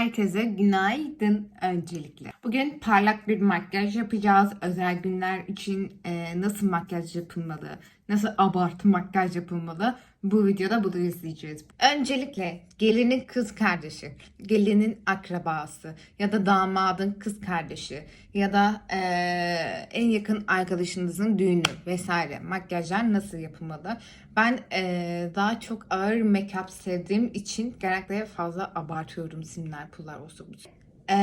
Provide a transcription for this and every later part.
Herkese günaydın öncelikle. Bugün parlak bir makyaj yapacağız. Özel günler için e, nasıl makyaj yapılmalı, nasıl abartı makyaj yapılmalı bu videoda bunu izleyeceğiz. Öncelikle gelinin kız kardeşi, gelinin akrabası ya da damadın kız kardeşi ya da e, en yakın arkadaşınızın düğünü vesaire makyajlar nasıl yapılmalı? Ben e, daha çok ağır make-up sevdiğim için genellikle fazla abartıyorum simler, pullar olsun.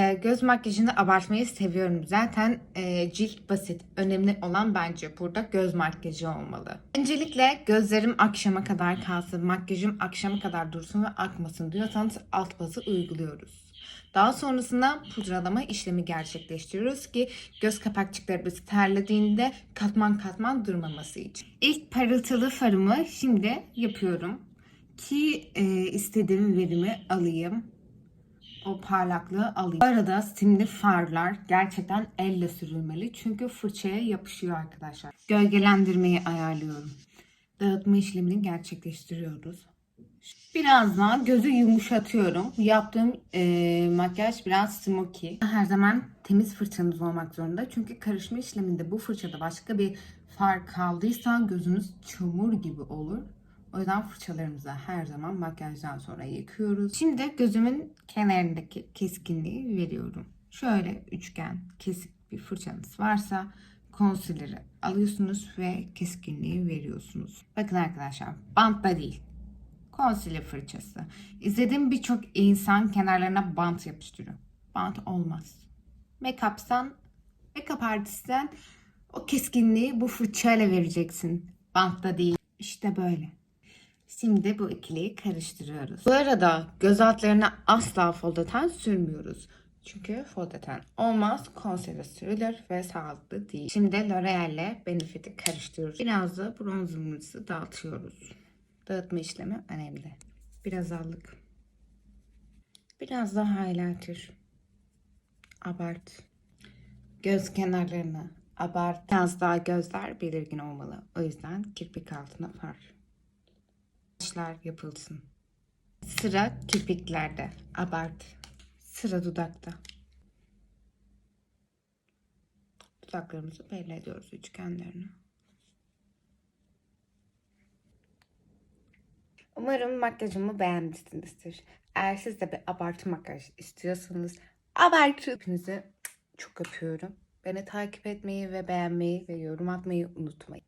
E, göz makyajını abartmayı seviyorum. Zaten e, cilt basit. Önemli olan bence burada göz makyajı olmalı. Öncelikle gözlerim akşama kadar kalsın, makyajım akşama kadar dursun ve akmasın diyorsanız alt bazı uyguluyoruz. Daha sonrasında pudralama işlemi gerçekleştiriyoruz ki göz kapakçıklarımız terlediğinde katman katman durmaması için. İlk parıltılı farımı şimdi yapıyorum ki e, istediğim verimi alayım. O parlaklığı alayım. Bu arada simli farlar gerçekten elle sürülmeli çünkü fırçaya yapışıyor arkadaşlar. Gölgelendirmeyi ayarlıyorum. Dağıtma işlemini gerçekleştiriyoruz. Biraz daha gözü yumuşatıyorum. Yaptığım e, makyaj biraz smoky. Her zaman temiz fırçanız olmak zorunda. Çünkü karışma işleminde bu fırçada başka bir far kaldıysa gözünüz çamur gibi olur. O yüzden fırçalarımızı her zaman makyajdan sonra yıkıyoruz. Şimdi gözümün kenarındaki keskinliği veriyorum. Şöyle üçgen kesik bir fırçanız varsa concealer'ı alıyorsunuz ve keskinliği veriyorsunuz. Bakın arkadaşlar bantla değil concealer fırçası. İzlediğim birçok insan kenarlarına bant yapıştırıyor. Bant olmaz. Make-up'tan, make-up artistten o keskinliği bu fırçayla vereceksin. Bantla değil. İşte böyle. Şimdi bu ikiliyi karıştırıyoruz. Bu arada göz altlarına asla fondöten sürmüyoruz. Çünkü fondöten olmaz, concealer sürülür ve sağlıklı değil. Şimdi L'Oreal ile Benefit'i karıştırıyoruz. Biraz da bronzerımızı dağıtıyoruz. Dağıtma işlemi önemli. Biraz allık. Biraz daha highlighter. Abart. Göz kenarlarını abart. Biraz daha gözler belirgin olmalı. O yüzden kirpik altına far. Kaşlar yapılsın. Sıra kirpiklerde. Abart. Sıra dudakta. Dudaklarımızı belli ediyoruz üçgenlerini. Umarım makyajımı beğenmişsinizdir. Eğer siz de bir abartı makyaj istiyorsanız abartı. Hepinizi çok öpüyorum. Beni takip etmeyi ve beğenmeyi ve yorum atmayı unutmayın.